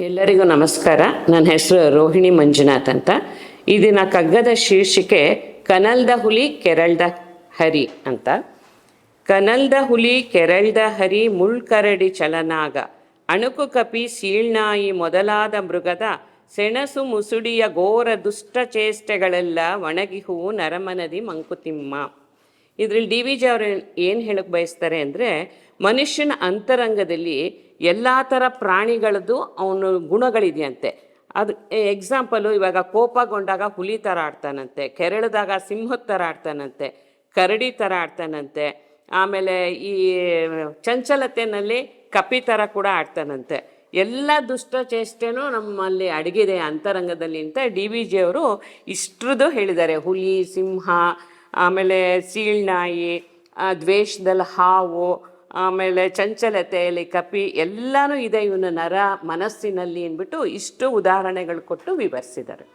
ಎಲ್ಲರಿಗೂ ನಮಸ್ಕಾರ. ನನ್ನ ಹೆಸರು ರೋಹಿಣಿ ಮಂಜುನಾಥ್ ಅಂತ. ದಿನ ಕಗ್ಗದ ಶೀರ್ಷಿಕೆ, ಕನಲ್ದ ಹುಲಿ ಕೆರಳ್ದ ಹರಿ ಅಂತ. ಕನಲ್ದ ಹುಲಿ ಕೆರಳ್ದ ಹರಿ ಮುಳ್ಕರಡಿ ಚಲನಾಗ. ಅಣುಕು ಕಪಿ ಸೀಳ್ನಾಯಿ ಮೊದಲಾದ ಮೃಗದ ಸೆಣಸು ಮುಸುಡಿಯ ಘೋರ ದುಷ್ಟ ಚೇಷ್ಟೆಗಳೆಲ್ಲ ಒಣಗಿಹುವು ನರಮನದಿ ಮಂಕುತಿಮ್ಮ. ಇದರಲ್ಲಿ ಡಿ ವಿ ಜಿ ಅವರು ಏನು ಹೇಳಕ್ಕೆ ಬಯಸ್ತಾರೆ ಅಂದರೆ ಮನುಷ್ಯನ ಅಂತರಂಗದಲ್ಲಿ ಎಲ್ಲ ಥರ ಪ್ರಾಣಿಗಳದ್ದು ಅವನು ಗುಣಗಳಿದೆಯಂತೆ. ಅದು ಎಕ್ಸಾಂಪಲು ಇವಾಗ ಕೋಪಗೊಂಡಾಗ ಹುಲಿ ಥರ ಆಡ್ತಾನಂತೆ, ಕೆರಳಿದಾಗ ಸಿಂಹದ ಥರ ಆಡ್ತಾನಂತೆ, ಕರಡಿ ಥರ ಆಡ್ತಾನಂತೆ, ಆಮೇಲೆ ಈ ಚಂಚಲತೆಯಲ್ಲಿ ಕಪಿ ಥರ ಕೂಡ ಆಡ್ತಾನಂತೆ. ಎಲ್ಲ ದುಷ್ಟ ಚೇಷ್ಟೆನೂ ನಮ್ಮಲ್ಲಿ ಅಡಗಿದೆ ಅಂತರಂಗದಲ್ಲಿ ಅಂತ ಡಿ ವಿ ಜಿ ಅವರು ಇಷ್ಟ್ರದ್ದು ಹೇಳಿದ್ದಾರೆ. ಹುಲಿ, ಸಿಂಹ ಆಮೇಲೆ ಸೀಳ್ನಾಯಿ ದ್ವೇಷದಲ್ಲಿ ಹಾವು, ಆಮೇಲೆ ಚಂಚಲತೆಯಲ್ಲಿ ಕಪಿ, ಎಲ್ಲನೂ ಇದೆ. ಇವನ ನರ ಮನಸ್ಸಿನಲ್ಲಿ ಅಂದ್ಬಿಟ್ಟು ಇಷ್ಟು ಉದಾಹರಣೆಗಳು ಕೊಟ್ಟು ವಿವರಿಸಿದ್ದಾರೆ